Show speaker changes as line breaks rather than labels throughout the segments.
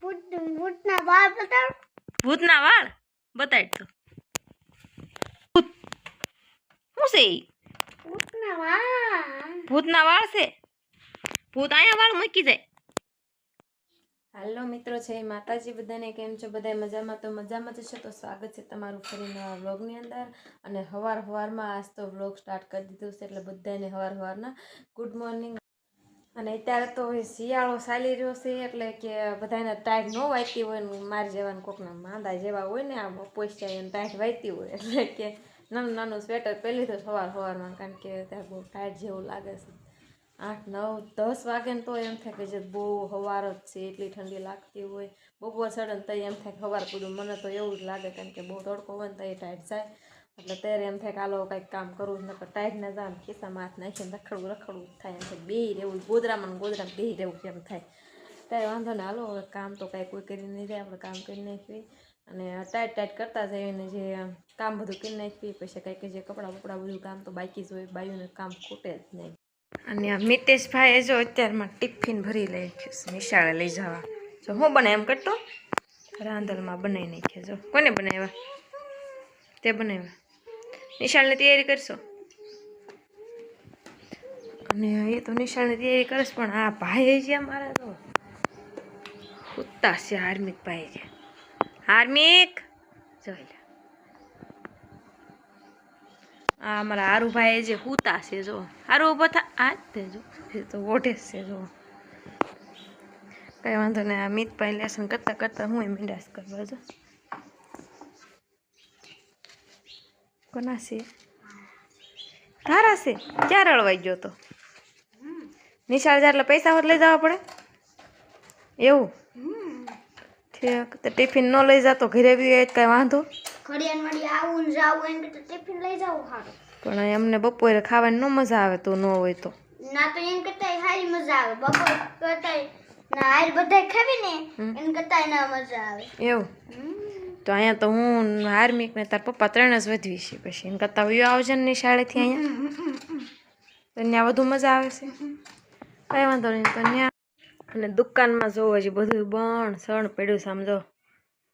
ભૂત ભૂતના
વાળ બતાડ તો. ભૂત. શું છે
ભૂતના વાળ.
ભૂતના વાળ છે? ભૂત અહીંયા વાળ મૂકી જાય. હાલો મિત્રો છે માતાજી. બધાને કેમ છો? બધા મજામાં? તો મજામાં જ છે તો સ્વાગત છે તમારું ફરી નવા વ્લોગની અંદર. અને હવાર હવારમાં આજ તો વ્લોગ સ્ટાર્ટ કરી દીધું છે એટલે બધાને હવાર હવારના ગુડ મોર્નિંગ અને અત્યારે તો શિયાળો ચાલી રહ્યો છે, એટલે કે બધાને ટાઈટ ન વાંચતી હોય ને મારી જેવાને કોકના માંદા જેવા હોય ને આ પોસ્ટાઈ એને ટાઈટ વાંચતી હોય. એટલે કે નાનું નાનું સ્વેટર પહેલી તો સવાર સવારમાં, કારણ કે ત્યારે બહુ ટાઈટ જેવું લાગે છે. આઠ, નવ, દસ વાગે ને તો એમ થાય કે જે બહુ હવાર જ છે, એટલી ઠંડી લાગતી હોય. બપોર સડન તો એમ થાય કે હવાર પૂરું, મને તો એવું જ લાગે, કારણ કે બહુ તડકો હોય ને તો એ ટાઈટ જાય. એટલે ત્યારે એમ થાય કે આલો કંઈક કામ કરવું જ ના જાય ને ખિસ્સામાં હાથ નાખીને રખડવું રખડવું જ થાય, એમ થાય બે રહેવું, ગોદરામાં ગોદરામાં બે રહેવું એમ થાય. ત્યારે વાંધો ને હાલો કામ તો કાંઈ કોઈ કરી નહીં જાય, આપણે કામ કરી નાખીએ. અને ટાઈટ ટાઈટ કરતા જઈએ ને જે કામ બધું કરી નાખીએ, પછી કંઈક જે કપડાં બપડા બધું કામ તો બાકી જ હોય, બાયુને કામ ખૂટે જ નહીં. અને આ મિતેશભાઈ જો અત્યારમાં ટિફિન ભરી લઈ નિશાળે લઈ જવા. જો હું બને એમ કરતો? રાંધલમાં બનાવી નાખ્યા, જો. કોને બનાવ્યા? તે બનાવ્યા. નિશાળની તૈયારી કરશો? અને એ તો નિશાળની તૈયારી કરશ, પણ આ ભાઈ છે મારા તો. હુત્તા છે હાર્મિક ભાઈ છે. હાર્મિક! જોઈ આ અમારા હારુભાઈ જે હુતા છે, જો. હારું ઊભો થા, આ જ જો. એ તો ઓઢે છે, જો. કંઈ વાંધો નહીં, આ મિતભાઈ લેસન કરતાં કરતાં હું એ મીંડાસ કરવા, જો. કોના છે તારા છે ક્યારે અળવાઈ ગયો તો? નિશાળ જાય એટલે પૈસા હોત લઈ જવા પડે? એવું? ઠીક તો ટિફિન ન લઈ જતો ઘરે બી હોય કાંઈ વાંધો?
આવું એમ ટિફિન લઈ જાવું
પણ એમને બપોરે ખાવાની ન મજા આવે તો ન હોય તો.
ના તો એમ કરતા સારી મજા આવે. બપોર કરતા ના હાર બધા ખાવી ને એમ કરતા ના મજા આવે.
એવું? તો અહીંયા તો હું હાર્મિક ને તાર પપ્પા ત્રણ જ વધવી છે પછી. એમ કરતાં વયો આવજે ને શાળેથી અહીંયા. તો ત્યાં વધુ મજા આવે છે. કઈ વાંધો નહીં, તો ત્યાં અને દુકાનમાં જોવો છે બધું બણ, સણ પડ્યું સમજો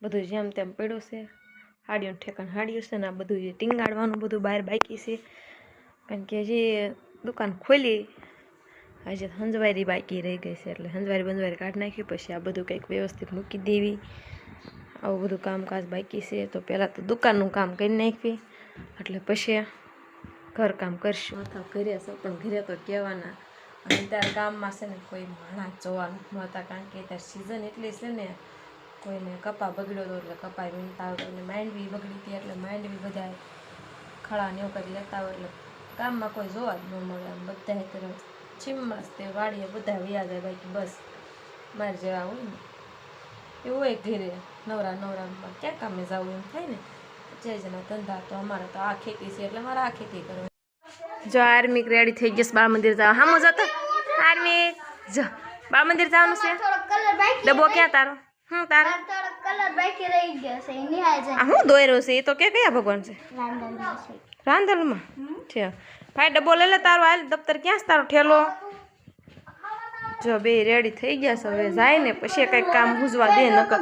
બધું જેમ તેમ પડ્યું છે. હાડીઓનું ઠેકાણ હાડ્યું છે ને આ બધું જે ટીંગાડવાનું બધું બહાર બાકી છે. કારણ કે જે દુકાન ખોલી હજી હંજવારી બાકી રહી ગઈ છે એટલે હંજવારી બંજવારી કાઢી નાખ્યું પછી આ બધું કંઈક વ્યવસ્થિત મૂકી દેવી. આવું બધું કામકાજ બાકી છે, તો પહેલાં તો દુકાનનું કામ કરી નાખવી. એટલે પછી ઘરકામ કરશું. અથવા ઘરે છે, પણ ઘરે તો કહેવાના. અને ત્યારે ગામમાં છે ને કોઈ માણસ જોવા નથી કારણ કે ત્યારે સિઝન એટલી છે ને કોઈને કપા બગડ્યો હતો એટલે કપાઈ વીણતા હોય કોઈને માંડવી બગડી હતી એટલે માંડવી બધા ખળા ને એવું કરી લેતા હોય. એટલે ગામમાં કોઈ જોવા જ ન મળે આમ બધા તરફ છીમમાં તે વાડીએ બધા વ્યાજ જાય બાકી બસ. મારે જેવા હોય ને. એવું હોય ઘરે. નવરા નવરામાં ક્યાં કામે જવું એમ થાય ને? જય જના ધંધા તો અમારે તો આ ખેતી છે એટલે મારે આ ખેતી કરવાની. જો આર્મી રેડી થઈ ગયો છે બાળ મંદિર જવા. હામો જતો. આર્મી જો બાળ મંદિર જવાનું છે.
થોડો કલર બાકી
ડબ્બો ક્યાં તારો? હું તારો?
કલર બાકી રહી ગયો છે એ નિહાળ જાય
આ હું દોયરો છે? એ તો કે કયા ભગવાન છે? રાંધલમાં છે. ભાઈ ડબ્બો લઈ લે તારો હાલ દફતર ક્યાં છે તારો ઠેલો? જો બે રેડી થઈ ગયા છે હવે જાય ને પછી કંઈક કામ ગુજવા દે નકર.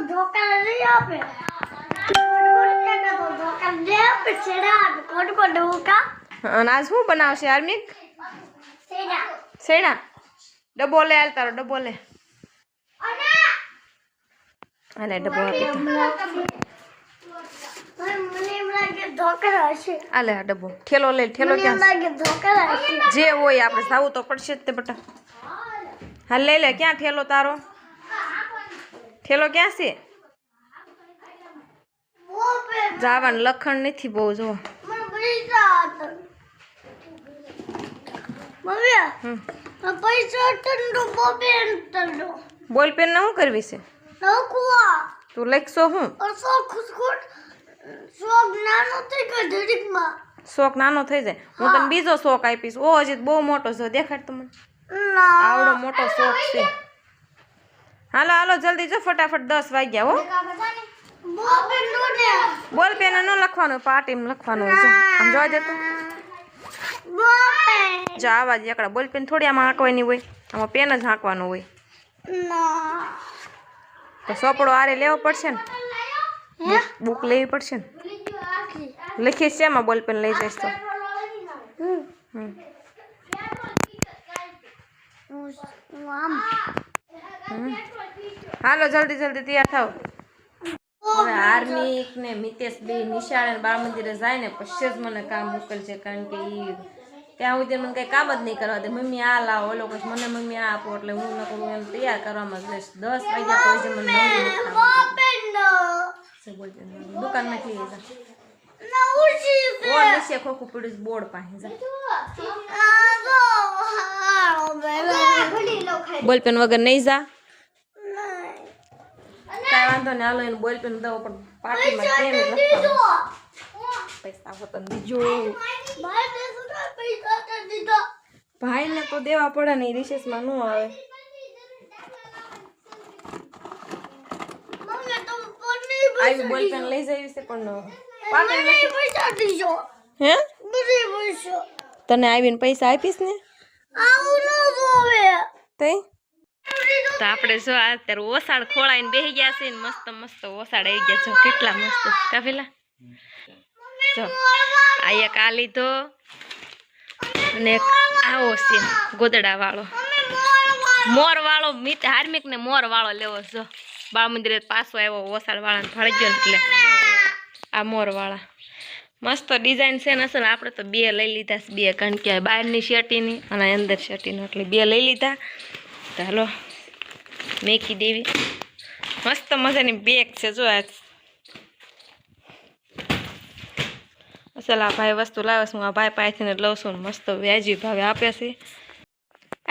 અને આજ શું બનાવશે આર્મિક શેણા ડબ્બો લે હાલ તારો ડબ્બો લે હાલે
હશે.
હાલે આ ઠેલો લે ઠેલો ક્યાં જે હોય આપણે જાવું તો પડશે જ તે બટા. હાલ લઈ લે. ક્યાં ઠેલો તારો? ઠેલો ક્યાં છે? જાવાનું લખણ નથી બહુ જો બોલ પેન શું કરવી છે? તું લખશો હું? શોખ નાનો થઈ જાય. હું તને બીજો શોખ આપીશ. ઓ, હજી બહુ મોટો છો. દેખાડ તો મને.
ના
આવડો મોટો શોખ છે. હાલો હાલો જલ્દી જો ફટાફટ દસ વાગ્યા હો. બોલ પેન ન લખવાનું પાટીમાં લખવાનું જો આમ જોવા જતો. જો આવા જ એકડા. બોલ પેન થોડી આમાં હાંકવાની હોય. આમાં પેન જ હાંકવાનું હોય. તો સોપડો આરે લેવો પડશે ને? બુક લેવી પડશે ને?
લખીશ છે
એમાં બોલ પેન લઈ જઈશ તો.
હમ
હમ.
હું હું આમ
હાલો જલ્દી જલ્દી તૈયાર થાવ હવે હાર્મિક ને મિતેશ બે નિશાળે ને બાળ મંદિરે જાય ને પછી જ મને કામ મોકલશે કારણ કે ઈ ત્યાં સુધી મને કઈ કામ જ નહીં કરવા દે. મમ્મી આ લાવો ઓલો પછી મને મમ્મી આ આપો એટલે હું ન કરું એને તૈયાર કરવામાં જ લઈશ દસ વાગ્યા તો હજી મને નવરી નથી થવા
પેન્ડો
શું બોલતે નથી. દુકાનમાં લઈ જા
ના ઉસી
ઓ નીચે ખોખું પડ્યું છે બોર્ડ બોલપેન વગર નહીં જા. કાંઈ વાંધો નહીં હાલો એને બોલપેન દો પણ પાર્ટીમાં કેમ પૈસા હોતો દીજો
ભાઈ તે તો
ભાઈને તો દેવા પડે ને રિસેસમાં ન આવે.
મમ્મી તો પની
આવી બોલપેન લઈ જઈ છે પણ
મને પૈસા દીજો
હે? તને આવીને પૈસા આપીશ ને?
આવું ન જોવે.
તો આપણે જો અત્યારે ઓસાડ ખોળાઈને બેસી ગયા છે ને મસ્ત મસ્ત ઓસાડ આવી ગયા. જો કેટલા મસ્ત. કાફેલા જો, આ એક આ લીધો અને આવો છે ગોદડા વાળો મોર વાળો મિત હાર્મિક ને મોર વાળો લેવો જો બાળ મંદિરે પાછો આવ્યો ઓસાડ વાળાને ફળી ગયો એટલે આ મોર વાળા મસ્ત ડિઝાઇન છે ને અસલ. આપણે તો બે લઈ લીધા છે બે કારણ કે બહારની શેટીની અને અંદર શેટીની એટલે બે લઈ લીધા. તો હાલો મેકી દેવી. મસ્ત મજાની બેગ છે જો આ. અસલ આ ભાઈ વસ્તુ લાવે છે. હું આ ભાઈ પાસેથી લઉં છું મસ્ત વ્યાજી ભાવે આપે છે.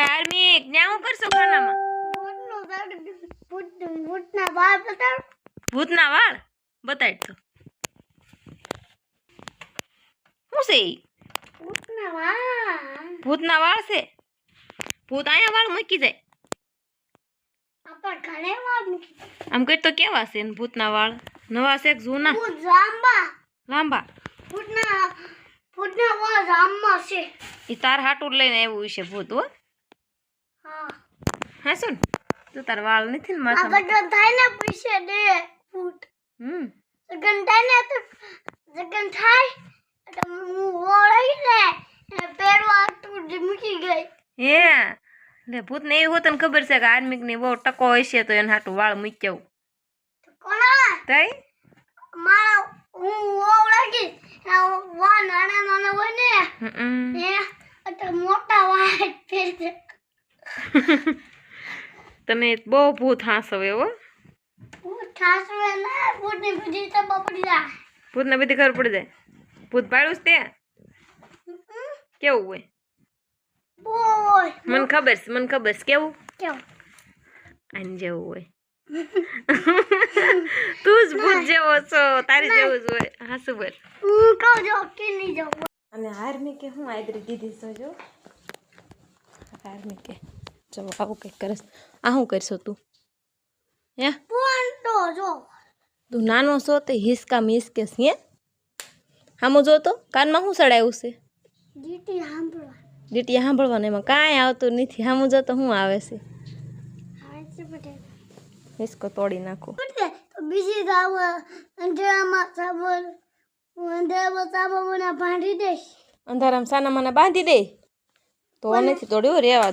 આર્મી હું કરશો ખાનામાં?
ભૂતનો વાળ બતાવ
ભૂતના વાળ? બતાડ તો. શું છે ઈ?
ભૂતના વાહ
ભૂતના વાળ છે ભૂત અહીંયા વાળ મૂકી જાય
આપણ ઘણે વાર મૂકી
આમ કઈ તો કેવા છે ને ભૂતના વાળ નવા છે કે જૂના
ભૂત રામબા
લાંબા
ભૂતના ભૂતના વાહ રામમાં છે
એ તાર હાટું લઈને આવ્યું છે ભૂત હો
હા
હા શું તો તાર વાળ નથી ને
આ
માથામાં
ગગન થાય ને પૈસા દે ભૂત
હમ
ગગન થાય ને તો ગગન થાય તો હું ઓળખી ને એને પહેરવા તું મૂકી ગઈ
હે લે ભૂત ને એવું હોત ને ખબર છે કે આર્મિકની બહુ ટકો હોય છે તો એને હાટું વાળ મૂકી આવું
કોના
તઈ?
મારા હું ઓળખી વા નાના નાના હોય ને
હમ.
એ એટલે મોટા વાળ પહેરશે
તને બહુ ભૂત હાંસવે હો.
ભૂત ઠાસવે ને ભૂતની બધી તો બપડી જાય.
ભૂતને બધી ખબર પડી જાય. ભૂત ભાડું જ તે કેવું હોય
બોય
મને ખબર છે મને ખબર છે કેવું
કેવું
આને જેવું હોય તું જ ભૂત જેવો છો તારી જેવું જ હોય હાસુ બોલ
હું કહું જો કે નહીં જાઉં
અને હાર્મી કે હું આદરી દીધી છો જો હાર્મી કે ચલો આવું કંઈક કરસ આ શું કરશો તું હે
પણ તો જો
તું નાનો છો તે હિસકા મિસકે હે હામું જો તો કાનમાં શું સડાયું છે? દીટી સાંભળવાનું એમાં કાંઈ આવતું નથી. હામું જો તો શું આવે છે?
મિસ્કો
હિસકો તોડી નાખું.
બધે તો બીજી અંધેરામાં સાબર હું અંધેરામાં સાબર મને ભાંડી દઈશ.
અંધારામાં સાના બાંધી દે. તો નથી તોડ્યું રેવા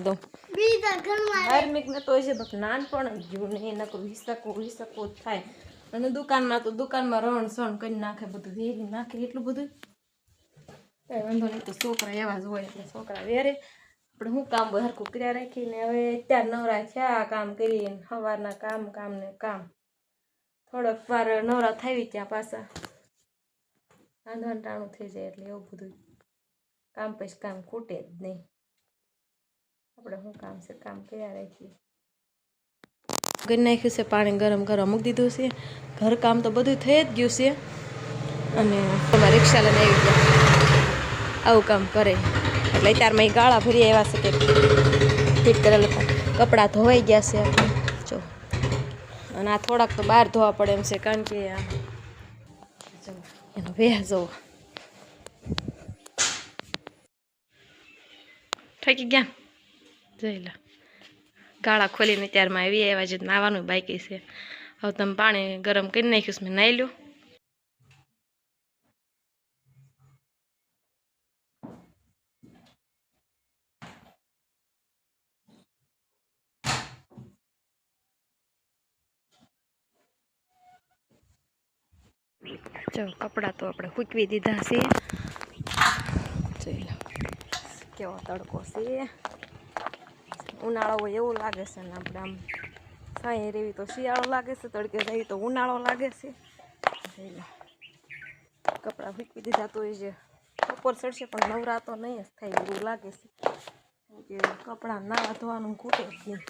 ઘરમાં
ધાર્મિક ને તો છે નાનપણ જ ગયું ને નકરું હિસકું હિસકું થાય. અને દુકાનમાં તો દુકાનમાં રણ સણ કરી નાખે બધું, વેરી નાખે એટલું બધું. કઈ વાંધો નહીં, તો છોકરા એવા જ હોય એટલે છોકરા વેરે. આપણે શું કામ હરખું કર્યા રાખીને હવે અત્યારે નવરા થયા કામ કરીને સવારના કામ કામ ને કામ. થોડોક વાર નવરા થઈ ત્યાં પાછા. રાંધવાનું ટાણું થઈ જાય એટલે એવું બધું. કામ પછી કામ ખૂટે જ નહીં. આપણે શું કામ છે, કામ કર્યા રાખીએ. કરી નાખ્યું છે, પાણી ગરમ કરવા મૂકી દીધું છે. ઘર કામ તો બધું થઈ જ ગયું છે. અને તમારે રિક્ષા લઈને આવી ગયા. આવું કામ કરે. એટલે અત્યારમાં એ ગાળા ફરી આવ્યા છે કે ફિટ કરેલા કપડાં ધોવાઈ ગયા છે જો. અને આ થોડાક તો બહાર ધોવા પડે એમ છે, કારણ કે આ એનો વેહ જવો. થઈ ગયા? જઈ લા. ગાળા ખોલીને ત્યારમાં આવી એવા જે નાવાનું બાકી છે. હવે તમે પાણી ગરમ કરી નાખ્યું મેં નાહી લો જો કપડાં તો આપણે સૂકવી દીધા છે. જોઈ કેવો તડકો છે. ઉનાળો હોય એવું લાગે છે ને આપણે આમ સાંઈ રેવી તો શિયાળો લાગે છે, તડકે જઈએ તો ઉનાળો લાગે છે. કપડાં ફીકવી દીધા તો એ જે ઉપર ચડશે પણ નવરાતો નહીં જ થાય એવું લાગે છે. કપડાં નાવા ધોવાનું ખૂટે જ નહીં.